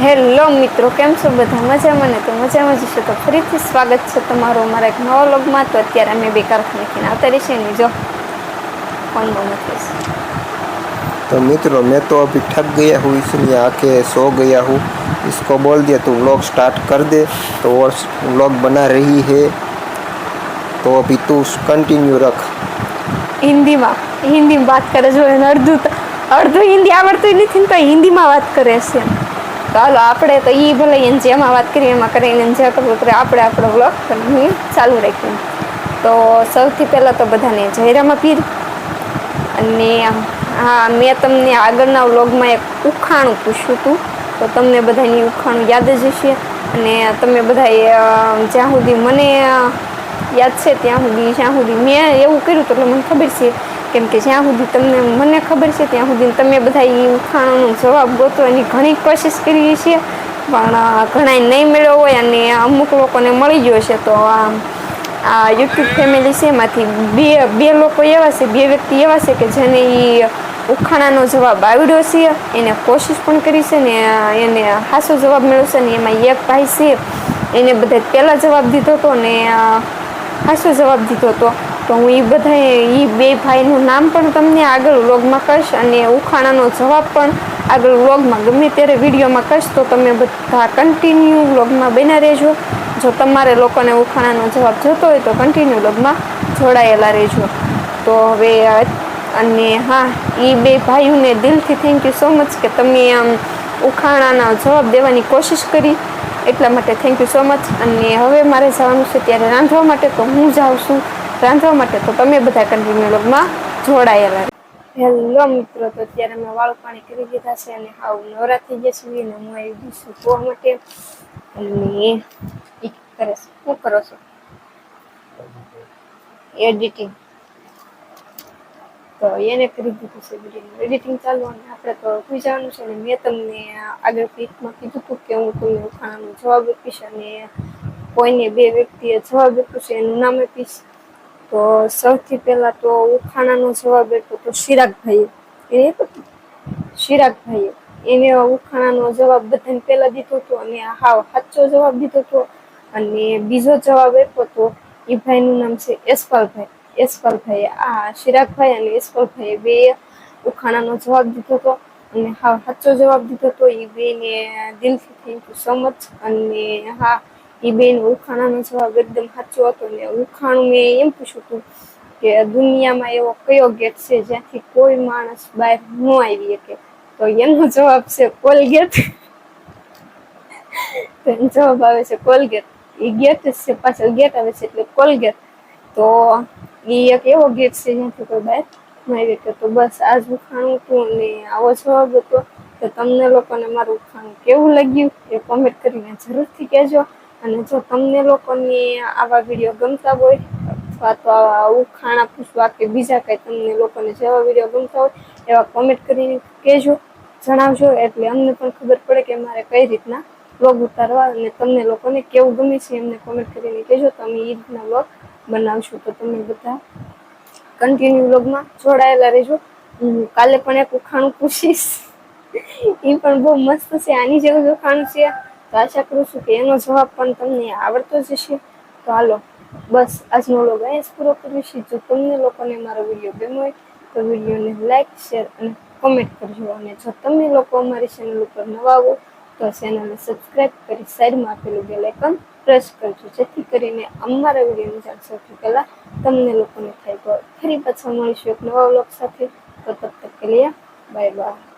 Hello મિત્રો કેમ છો બધા મજામાં ને તો મજામાં જ છે તો ફરીથી સ્વાગત છે તમારો અમારા એક નવા લોગમાં તો અત્યારે અમે બે કારખાનેથી આવતા રહીએ ને જો કોણ બહુ નથી तो मित्रों मैं तो अभी थक गया हूँ इसलिए आके सो गया हूँ इसको बोल दिया तू व्लॉग स्टार्ट कर दे तो और व्लॉग बना रही है तो अभी तू कंटिन्यू रख હિન્દીમાં હિન્દીમાં વાત કરે જો એને અડધું તો અડધું હિન્દી આવડતું નથી ને તો હિન્દીમાં વાત કરે છે તો હાલો, આપણે તો એ ભલે એને જેમાં વાત કરીએ, એમાં કરીને એને જે કરવું કરે આપણે આપણો બ્લોગ ચાલુ રાખ્યું તો સૌથી પહેલાં તો બધાને જયરામાં પીર. અને હા, મેં તમને આગળના વ્લોગમાં એક ઉખાણું પૂછ્યું હતું. તો તમને બધાની ઉખાણું યાદ જ હશે. અને તમે બધાએ જ્યાં સુધી મને યાદ છે ત્યાં સુધી, જ્યાં સુધી મેં એવું કર્યું તો એટલે મને ખબર છે. કેમ કે જ્યાં સુધી તમને મને ખબર છે ત્યાં સુધી તમે બધા એ ઉખાણાનો જવાબ ગોતો એની ઘણી કોશિશ કરી છે પણ ઘણાય નહીં મેળવ્યો હોય અને અમુક લોકોને મળી ગયો છે તો, આ આ યુટ્યુબ ફેમિલી છે એમાંથી બે બે લોકો એવા છે, બે વ્યક્તિ એવા છે કે જેને એ ઉખાણાનો જવાબ આવડ્યો છે. એને કોશિશ પણ કરી છે ને, એને હાસો જવાબ મેળવશે ને એમાં એક ભાઈ છે. એને બધા પહેલાં જવાબ દીધો હતો ને હાસો જવાબ દીધો હતો. તો હું એ બધા એ બે ભાઈનું નામ પણ તમને આગળ વ્લોગમાં કહીશ અને ઉખાણાનો જવાબ પણ આગળ વ્લોગમાં ગમે ત્યારે વિડીયોમાં કહીશ, તો તમે બધા કન્ટિન્યુ વ્લોગમાં બન્યા રહેજો. જો તમારે લોકોને ઉખાણાનો જવાબ જોતો હોય તો કન્ટિન્યુ વ્લોગમાં જોડાયેલા રહેજો. તો હવે અને હા એ બે ભાઈઓને દિલથી થેન્ક યુ સો મચ કે તમે આમ ઉખાણાના જવાબ દેવાની કોશિશ કરી. એટલા માટે થેન્ક યુ સો મચ અને હવે મારે જવાનું છે ત્યારે રાંધવા માટે, તો હું જાઉં છું. રાંધવા માટે તો તમે બધા કન્ટિન્યુ લોગમાં જોડાયેલા હેલો મિત્રો, તો અત્યારે મેં વાળું પાણી કરી દીધા છે અને હાવ નવરા થઈ ગયા અને હું આવી ગઈ છું જોવા માટે. અને કરે છે. શું કરો છો? એડિટિંગ તો એને કરી દીધું છે એડિટિંગ ચાલુ અને આપણે તો સુઈ જવાનું છે અને મેં તમને આગળ ક્લિપમાં કીધું હતું કે હું તમને ઉખાણાનો જવાબ આપીશ અને કોઈને બે વ્યક્તિએ જવાબ આપ્યો છે એનું નામ આપીશ. તો સૌથી પહેલા તો ઉખાણાનો જવાબ આપ્યો તો શિરાગભાઈએ. એને આપ્યો શિરાગભાઈએ. એને ઉખાણાનો જવાબ બધાને પહેલા દીધો હતો અને હાવ સાચો જવાબ દીધો હતો અને બીજો જવાબ આપ્યો તો એ ભાઈનું નામ છે યશપાલભાઈ. યશપાલભાઈ આ શિરાગભાઈ અને યશપાલભાઈ બે ઉખાણાનો જવાબ દીધો હતો અને હા સાચો જવાબ દીધો હતો એ બેને દિલથી થેન્ક યુ સો મચ અને હા એ બેન ઉખાણાનો જવાબ એકદમ સાચો હતો ને ઉખાણું મેં એમ પૂછ્યું હતું કે દુનિયામાં એવો કયો ગેટ છે જ્યાંથી કોઈ માણસ બહાર ન આવી શકે? તો એનો જવાબ છે કોલગેટ. તો એનો જવાબ આવે છે કોલગેટ. એ ગેટ જ છે, પાછળ ગેટ આવે છે એટલે કોલગેટ. તો એ એક એવો ગેટ છે જ્યાંથી કોઈ બહાર ન આવી શકે. તો બસ આ જ ઉખાણું હતું અને આવો જવાબ હતો. તો તમને લોકોને મારું ઉખાણું કેવું લાગ્યું એ કોમેન્ટ કરીને જરૂરથી કહેજો. અને જો તમને લોકોને આવા વીડિયો ગમતા હોય, અથવા તો આવા ઉખાણા પૂછવા કે બીજા કંઈ તમને લોકોને જેવા વીડિયો ગમતા હોય, એવા કોમેન્ટ કરીને કહેજો, જણાવજો. એટલે અમને પણ ખબર પડે કે મારે કઈ રીતના વ્લોગ ઉતારવા અને તમને લોકોને કેવું ગમે છે એમને કોમેન્ટ કરીને કહેજો. તો અમે એ રીતના વ્લોગ બનાવશું. તો તમે બધા કન્ટિન્યુ વ્લોગમાં જોડાયેલા રહેજો. હું કાલે પણ એક ઉખાણું પૂછીશ. એ પણ બહુ મસ્ત છે. આની જેવું જ છે. તો આશા કરું છું કે એનો જવાબ પણ તમને આવડતો જ હશે. તો હાલો, બસ આજનો લોગ અહીંયા પૂરો કરીએ છીએ. જો તમને લોકોને મારો વીડિયો ગમ્યો હોય, તો વિડીયોને લાઇક શેર અને કોમેન્ટ કરજો. અને જો તમે લોકો અમારી ચેનલ ઉપર નવા આવો તો ચેનલને સબસ્ક્રાઇબ કરી સાઈડમાં આપેલું બેલ આઇકન પ્રેસ કરજો. જેથી કરીને અમારા વિડીયોની જાણ સૌથી પહેલાં તમને લોકોને થાય તો ફરી પાછા મળીશું એક નવા વ્લોગ સાથે. તો તબ તક કે લીએ બાય બાય